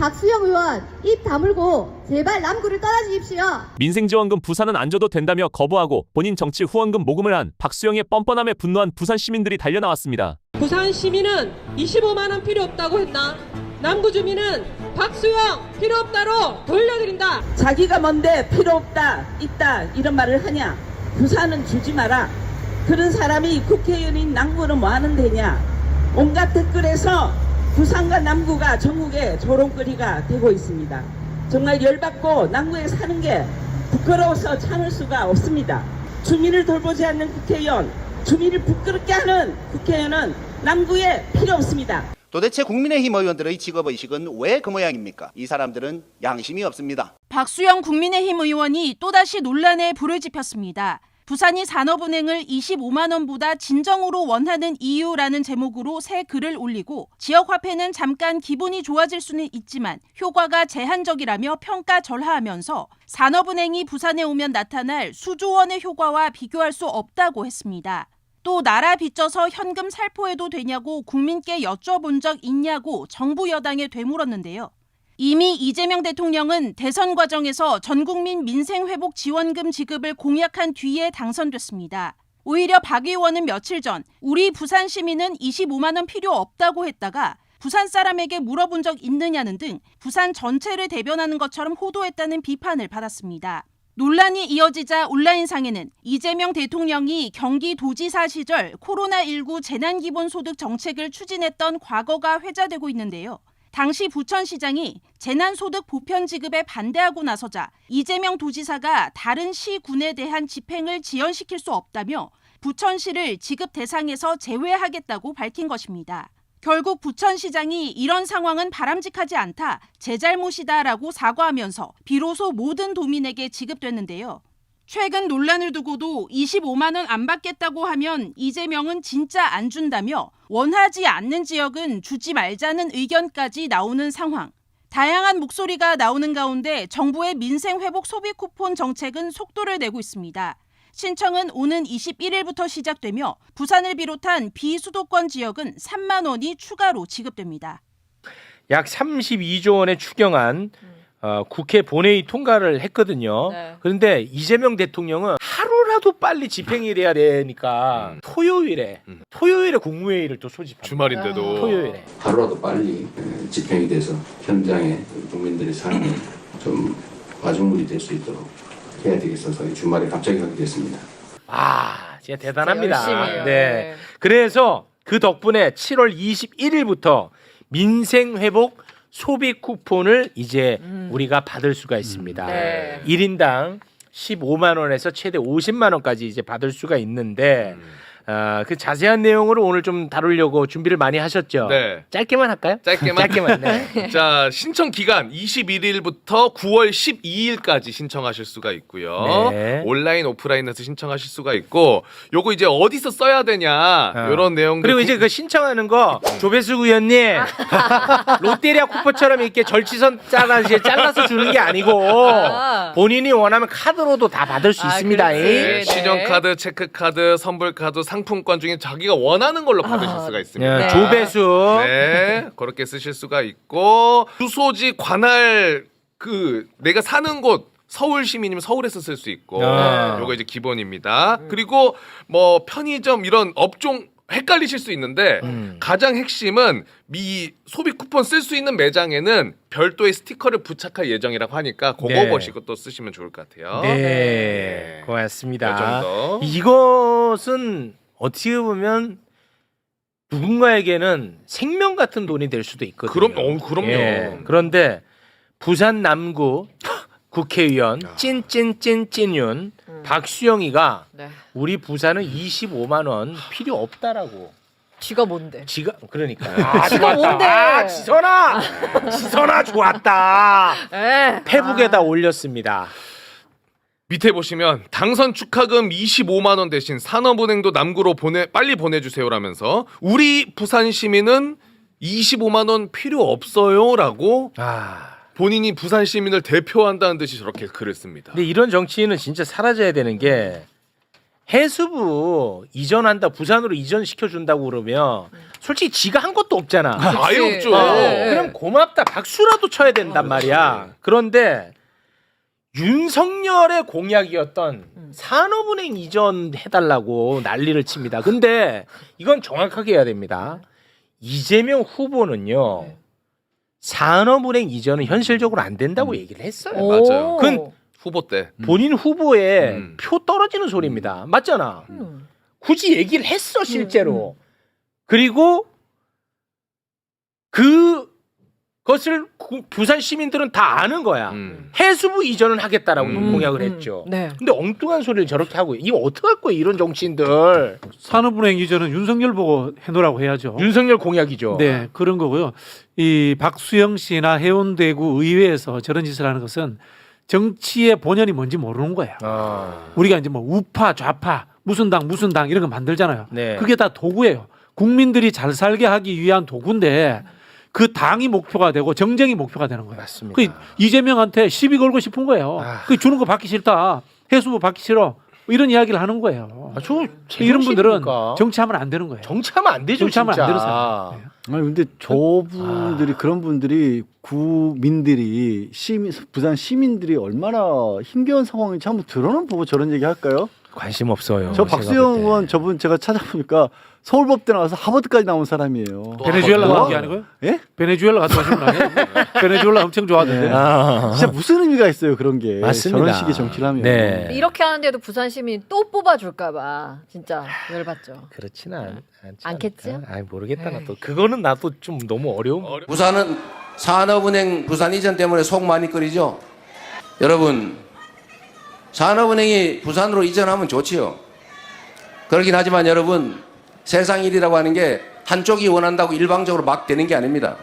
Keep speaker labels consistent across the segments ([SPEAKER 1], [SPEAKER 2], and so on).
[SPEAKER 1] 박수영 의원 입 다물고 제발 남구를 떠나주십시오.
[SPEAKER 2] 민생지원금 부산은 안 줘도 된다며 거부하고 본인 정치 후원금 모금을 한 박수영의 뻔뻔함에 분노한 부산 시민들이 달려나왔습니다.
[SPEAKER 3] 부산 시민은 25만 원 필요 없다고 했나? 남구 주민은 박수영 필요 없다로 돌려드린다.
[SPEAKER 4] 자기가 뭔데 필요 없다, 있다 이런 말을 하냐? 부산은 주지 마라. 그런 사람이 국회의원인 남구는 뭐 하는 데냐? 온갖 댓글에서 부산과 남구가 전국에 조롱거리가 되고 있습니다. 정말 열받고 남구에 사는 게 부끄러워서 참을 수가 없습니다. 주민을 돌보지 않는 국회의원, 주민을 부끄럽게 하는 국회의원은 남구에 필요 없습니다.
[SPEAKER 5] 도대체 국민의힘 의원들의 직업의식은 왜 그 모양입니까? 이 사람들은 양심이 없습니다.
[SPEAKER 6] 박수영 국민의힘 의원이 또다시 논란에 불을 지폈습니다. 부산이 산업은행을 25만 원보다 진정으로 원하는 이유라는 제목으로 새 글을 올리고 지역 화폐는 잠깐 기분이 좋아질 수는 있지만 효과가 제한적이라며 평가 절하하면서 산업은행이 부산에 오면 나타날 수조 원의 효과와 비교할 수 없다고 했습니다. 또 나라 빚져서 현금 살포해도 되냐고 국민께 여쭤본 적 있냐고 정부 여당에 되물었는데요. 이미 이재명 대통령은 대선 과정에서 전국민 민생회복 지원금 지급을 공약한 뒤에 당선됐습니다. 오히려 박 의원은 며칠 전 우리 부산 시민은 25만 원 필요 없다고 했다가 부산 사람에게 물어본 적 있느냐는 등 부산 전체를 대변하는 것처럼 호도했다는 비판을 받았습니다. 논란이 이어지자 온라인상에는 이재명 대통령이 경기도지사 시절 코로나19 재난기본소득 정책을 추진했던 과거가 회자되고 있는데요. 당시 부천시장이 재난소득 보편 지급에 반대하고 나서자 이재명 도지사가 다른 시군에 대한 집행을 지연시킬 수 없다며 부천시를 지급 대상에서 제외하겠다고 밝힌 것입니다. 결국 부천시장이 이런 상황은 바람직하지 않다, 제 잘못이다라고 사과하면서 비로소 모든 도민에게 지급됐는데요. 최근 논란을 두고도 25만 원 안 받겠다고 하면 이재명은 진짜 안 준다며 원하지 않는 지역은 주지 말자는 의견까지 나오는 상황. 다양한 목소리가 나오는 가운데 정부의 민생 회복 소비 쿠폰 정책은 속도를 내고 있습니다. 신청은 오는 21일부터 시작되며 부산을 비롯한 비수도권 지역은 3만 원이 추가로 지급됩니다.
[SPEAKER 7] 약 32조 원의 추경안 어, 국회 본회의 통과를 했거든요.
[SPEAKER 8] 네.
[SPEAKER 7] 그런데 이재명 대통령은 하루라도 빨리 집행이 돼야 되니까 토요일에 토요일에 국무회의를 또 소집합니다.
[SPEAKER 9] 주말인데도
[SPEAKER 7] 토요일에.
[SPEAKER 10] 하루라도 빨리 에, 집행이 돼서 현장에 국민들의 삶에 좀 마중물이 될 수 있도록 해야 되겠어서 이 주말에 갑자기 하게 됐습니다.
[SPEAKER 7] 아, 진짜 대단합니다.
[SPEAKER 8] 열심히 해요.
[SPEAKER 7] 네. 그래서 그 덕분에 7월 21일부터 민생 회복 소비 쿠폰을 이제 우리가 받을 수가 있습니다.
[SPEAKER 8] 네.
[SPEAKER 7] 1인당 15만 원에서 최대 50만 원까지 이제 받을 수가 있는데 아, 그 자세한 내용을 오늘 좀 다루려고 준비를 많이 하셨죠.
[SPEAKER 9] 네.
[SPEAKER 7] 짧게만 할까요?
[SPEAKER 9] 짧게만?
[SPEAKER 7] 짧게만. 네.
[SPEAKER 9] 자 신청 기간 21일부터 9월 12일까지 신청하실 수가 있고요.
[SPEAKER 7] 네.
[SPEAKER 9] 온라인 오프라인에서 신청하실 수가 있고 요거 이제 어디서 써야 되냐
[SPEAKER 7] 어.
[SPEAKER 9] 이런 내용들
[SPEAKER 7] 그리고 이제 그 신청하는 거 조배수 의원님 롯데리아 쿠폰처럼 이렇게 절치선 잘라 이제 잘라서 주는 게 아니고
[SPEAKER 8] 아.
[SPEAKER 7] 본인이 원하면 카드로도 다 받을 수
[SPEAKER 8] 아,
[SPEAKER 7] 있습니다.
[SPEAKER 8] 그렇지.
[SPEAKER 9] 네,
[SPEAKER 8] 네.
[SPEAKER 9] 신용카드, 체크카드, 선불카드, 상 품권 중에 자기가 원하는 걸로 받으실 수가 있습니다.
[SPEAKER 7] 네, 조배수
[SPEAKER 9] 네, 그렇게 쓰실 수가 있고 주소지 관할 그 내가 사는 곳 서울 시민이면 서울에서 쓸 수 있고
[SPEAKER 7] 아.
[SPEAKER 9] 요거 이제 기본입니다. 그리고 뭐 편의점 이런 업종 헷갈리실 수 있는데
[SPEAKER 7] 음.
[SPEAKER 9] 가장 핵심은 미 소비 쿠폰 쓸 수 있는 매장에는 별도의 스티커를 부착할 예정이라고 하니까 그거
[SPEAKER 7] 네.
[SPEAKER 9] 보시고 또 쓰시면 좋을 것 같아요.
[SPEAKER 7] 네,
[SPEAKER 9] 네.
[SPEAKER 7] 고맙습니다.
[SPEAKER 9] 요 정도.
[SPEAKER 7] 이것은 어떻게 보면 누군가에게는 생명 같은 돈이 될 수도 있거든요.
[SPEAKER 9] 그럼, 어, 그럼요.
[SPEAKER 7] 예, 그런데 부산 남구 국회의원 찐찐찐찐윤 박수영이가
[SPEAKER 8] 네.
[SPEAKER 7] 우리 부산은 25만 원 필요 없다라고.
[SPEAKER 8] 쥐가 뭔데?
[SPEAKER 7] 지가 그러니까. 아,
[SPEAKER 8] 지가 뭔데?
[SPEAKER 7] 아, 지선아, 지선아 좋았다.
[SPEAKER 8] 에.
[SPEAKER 7] 페북에다
[SPEAKER 8] 아.
[SPEAKER 7] 올렸습니다.
[SPEAKER 9] 밑에 보시면 당선 축하금 25만 원 대신 산업은행도 남구로 보내 빨리 보내주세요라면서 우리 부산 시민은 25만 원 필요 없어요라고
[SPEAKER 7] 아,
[SPEAKER 9] 본인이 부산 시민을 대표한다는 듯이 저렇게 글을 씁니다.
[SPEAKER 7] 근데 이런 정치인은 진짜 사라져야 되는 게 해수부 이전한다 부산으로 이전시켜 준다고 그러면 솔직히 지가 한 것도 없잖아.
[SPEAKER 9] 아예. 없죠.
[SPEAKER 8] 네.
[SPEAKER 7] 그럼 고맙다 박수라도 쳐야 된단 말이야. 그런데 윤석열의 공약이었던 산업은행 이전 해달라고 난리를 칩니다. 근데 이건 정확하게 해야 됩니다. 이재명 후보는요 산업은행 이전은 현실적으로 안 된다고 얘기를 했어요.
[SPEAKER 9] 오. 맞아요.
[SPEAKER 7] 그건
[SPEAKER 9] 후보 때.
[SPEAKER 7] 본인 후보의
[SPEAKER 9] 음.
[SPEAKER 7] 표 떨어지는 소리입니다. 맞잖아.
[SPEAKER 8] 음.
[SPEAKER 7] 굳이 얘기를 했어 실제로. 그리고 그 것을 구- 부산 시민들은 다 아는 거야.
[SPEAKER 9] 음.
[SPEAKER 7] 해수부 이전은 하겠다라고
[SPEAKER 9] 음.
[SPEAKER 7] 공약을
[SPEAKER 8] 음.
[SPEAKER 7] 했죠.
[SPEAKER 8] 네.
[SPEAKER 7] 근데 엉뚱한 소리를 저렇게 하고 이거 어떻게 할 거예요 이런 정치인들.
[SPEAKER 11] 산업은행 이전은 윤석열 보고 해놓으라고 해야죠.
[SPEAKER 7] 윤석열 공약이죠.
[SPEAKER 11] 네, 그런 거고요. 이 박수영 씨나 해운대구 의회에서 저런 짓을 하는 것은 정치의 본연이 뭔지 모르는 거예요.
[SPEAKER 7] 아.
[SPEAKER 11] 우리가 이제 뭐 우파, 좌파, 무슨 당, 무슨 당 이런 거 만들잖아요.
[SPEAKER 7] 네.
[SPEAKER 11] 그게 다 도구예요. 국민들이 잘 살게 하기 위한 도구인데 그 당이 목표가 되고 정쟁이 목표가 되는 거예요.
[SPEAKER 7] 맞습니다.
[SPEAKER 11] 그 이재명한테 시비 걸고 싶은 거예요.
[SPEAKER 7] 아.
[SPEAKER 11] 그 주는 거 받기 싫다. 해수부 받기 싫어. 뭐 이런 이야기를 하는 거예요.
[SPEAKER 7] 아, 저
[SPEAKER 11] 이런 분들은
[SPEAKER 7] 제정신입니까?
[SPEAKER 11] 정치하면 안 되는 거예요.
[SPEAKER 7] 정치하면 안 되죠
[SPEAKER 11] 정치하면
[SPEAKER 7] 진짜.
[SPEAKER 11] 안 되는 사람. 네.
[SPEAKER 12] 아니 근데 저분들이 그런 분들이 구민들이 시민 부산 시민들이 얼마나 힘겨운 상황인지 한번 들어는 보고 저런 얘기 할까요?
[SPEAKER 7] 관심 없어요.
[SPEAKER 12] 저
[SPEAKER 7] 제가
[SPEAKER 12] 박수영
[SPEAKER 7] 볼 때.
[SPEAKER 12] 의원 저분 제가 찾아보니까 서울법대 나와서 하버드까지 나온 사람이에요.
[SPEAKER 11] 베네수엘라
[SPEAKER 12] 뭐?
[SPEAKER 11] 간게 아니고요?
[SPEAKER 12] 예?
[SPEAKER 11] 베네수엘라 갔다 오신 분 아니에요? 베네수엘라 엄청 좋아하던데.
[SPEAKER 7] 아.
[SPEAKER 12] 진짜 무슨 의미가 있어요 그런 게
[SPEAKER 7] 맞습니다.
[SPEAKER 12] 저런 식의 정치를 하면
[SPEAKER 7] 네.
[SPEAKER 8] 이렇게 하는데도 부산 시민이 또 뽑아줄까봐 진짜 열받죠.
[SPEAKER 7] 그렇지는 않, 않지
[SPEAKER 8] 않겠지요?
[SPEAKER 7] 모르겠다 나도 그거는 나도 좀 너무 어려운
[SPEAKER 10] 부산은 산업은행 부산 이전 때문에 속 많이 끓이죠. 여러분 산업은행이 부산으로 이전하면 좋지요. 그렇긴 하지만 여러분 세상 일이라고 하는 게 한쪽이 원한다고 일방적으로 막 되는 게 아닙니다.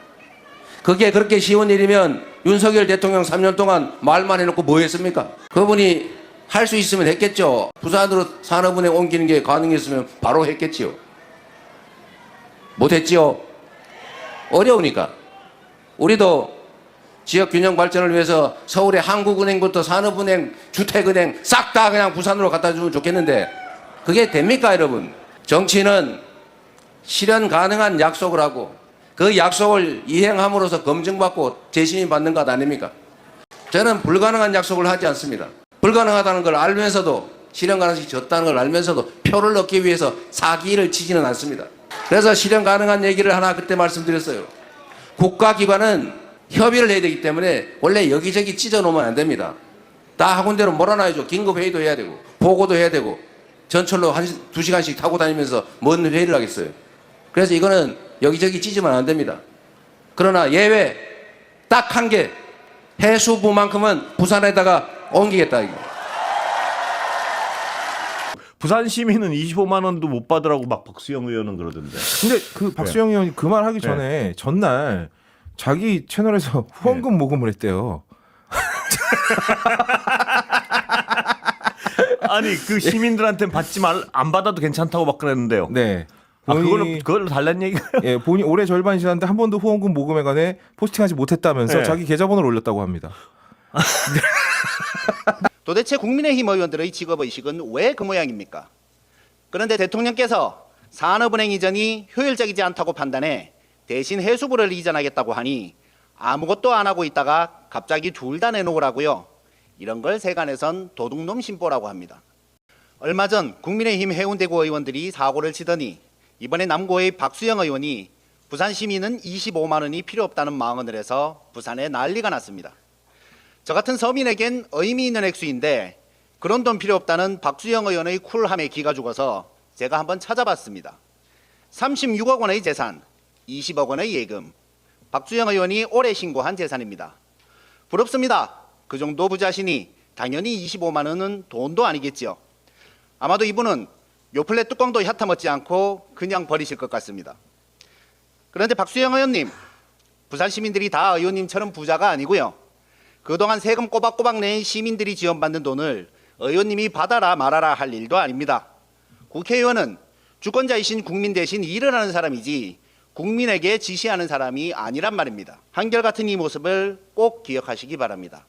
[SPEAKER 10] 그게 그렇게 쉬운 일이면 윤석열 대통령 3년 동안 말만 해놓고 뭐 했습니까? 그분이 할 수 있으면 했겠죠. 부산으로 산업은행 옮기는 게 가능했으면 바로 했겠지요. 못했지요. 어려우니까. 우리도 지역 균형 발전을 위해서 서울의 한국은행부터 산업은행, 주택은행 싹 다 그냥 부산으로 갖다 주면 좋겠는데 그게 됩니까, 여러분? 정치는 실현 가능한 약속을 하고 그 약속을 이행함으로써 검증받고 재심이 받는 것 아닙니까? 저는 불가능한 약속을 하지 않습니다. 불가능하다는 걸 알면서도 실현 가능성이 적다는 걸 알면서도 표를 얻기 위해서 사기를 치지는 않습니다. 그래서 실현 가능한 얘기를 하나 그때 말씀드렸어요. 국가기관은 협의를 해야 되기 때문에 원래 여기저기 찢어 놓으면 안 됩니다. 다 학원대로 몰아놔야죠. 긴급회의도 해야 되고, 보고도 해야 되고, 전철로 한, 두 시간씩 타고 다니면서 뭔 회의를 하겠어요. 그래서 이거는 여기저기 찢으면 안 됩니다. 그러나 예외 딱 한 개, 해수부만큼은 부산에다가 옮기겠다, 이거.
[SPEAKER 13] 부산 시민은 25만 원도 못 받으라고 막 박수영 의원은 그러던데.
[SPEAKER 14] 근데 그 박수영 의원이 그 말 하기 전에 전날 자기 채널에서 후원금 모금을 했대요.
[SPEAKER 13] 아니 그 시민들한테 받지 말 안 받아도 괜찮다고 막 그랬는데요.
[SPEAKER 14] 네.
[SPEAKER 13] 아
[SPEAKER 14] 본인이-
[SPEAKER 13] 그걸로 그걸로 달란 얘기가.
[SPEAKER 14] 예, 본인 올해 절반이 지났는데 한 번도 후원금 모금에 관해 포스팅하지 못했다면서
[SPEAKER 13] 네.
[SPEAKER 14] 자기 계좌번호를 올렸다고 합니다.
[SPEAKER 5] 도대체 국민의힘 의원들의 직업의식은 왜 그 모양입니까? 그런데 대통령께서 산업은행 이전이 효율적이지 않다고 판단해 대신 해수부를 이전하겠다고 하니 아무것도 안 하고 있다가 갑자기 둘 다 내놓으라고요. 이런 걸 세간에선 도둑놈 신보라고 합니다. 얼마 전 국민의힘 해운대구 의원들이 사고를 치더니 이번에 남고의 박수영 의원이 부산 시민은 25만 원이 필요 없다는 망언을 해서 부산에 난리가 났습니다. 저 같은 서민에겐 의미 있는 액수인데 그런 돈 필요 없다는 박수영 의원의 쿨함에 기가 죽어서 제가 한번 찾아봤습니다. 36억 원의 재산, 20억 원의 예금. 박수영 의원이 올해 신고한 재산입니다. 부럽습니다. 그 정도 부자시니 당연히 25만 원은 돈도 아니겠지요. 아마도 이분은 요플레 뚜껑도 얕아먹지 않고 그냥 버리실 것 같습니다. 그런데 박수영 의원님, 부산 시민들이 다 의원님처럼 부자가 아니고요. 그동안 세금 꼬박꼬박 낸 시민들이 지원받는 돈을 의원님이 받아라 말아라 할 일도 아닙니다. 국회의원은 주권자이신 국민 대신 일을 하는 사람이지 국민에게 지시하는 사람이 아니란 말입니다. 한결같은 이 모습을 꼭 기억하시기 바랍니다.